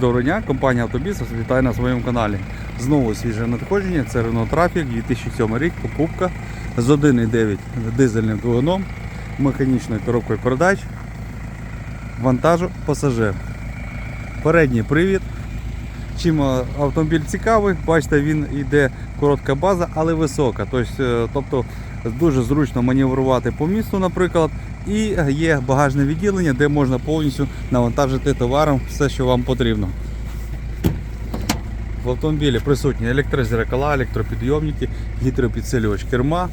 Доброго дня, компанія Автобіс вас вітає на своєму каналі. Знову свіже надходження, це Renault Traffic 2007 рік, покупка з 1,9 дизельним двигуном, механічною коробкою передач, вантажу пасажир. Передній привід. Чим автомобіль цікавий, бачите, він йде коротка база, але висока. Тобто, е, тобто дуже зручно маневрувати по місту, наприклад. І є багажне відділення, де можна повністю навантажити товаром все, що вам потрібно. В автомобілі присутні електрозеркала, електропідйомники, гідропідсилювач керма.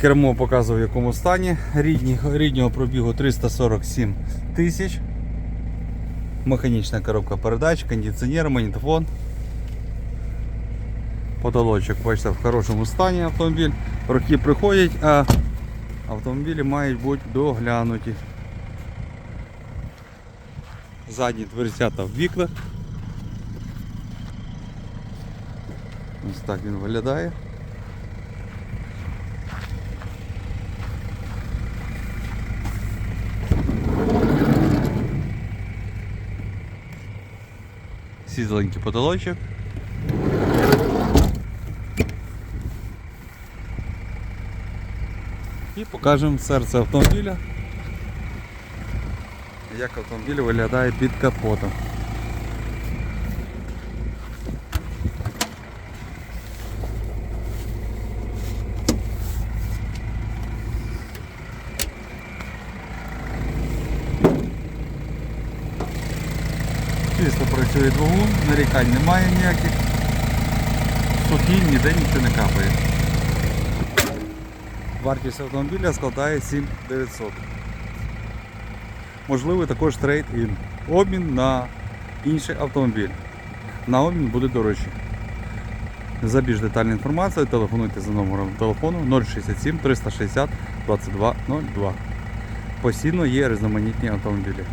Кермо показує в якому стані. Рідні, ріднього пробігу 347 тисяч. Механічна коробка передач, кондиціонер, магнітофон. Потолочок, бачите, в хорошому стані автомобіль. Роки приходять, а автомобілі мають бути доглянуті. Задні дверцята в вікнах. Ось так він виглядає. Сізленький потолочок. І покажемо серце автомобіля. Як автомобіль виглядає під капотом. Чисто працює двигун, нарікань немає ніяких. Сухий, ніде нічого не капає. Вартість автомобіля складає 7900. Можливий також трейд-ін. Обмін на інший автомобіль. На обмін буде дорожче. За більш детальну інформацію телефонуйте за номером телефону 067 360 2202. Постійно є різноманітні автомобілі.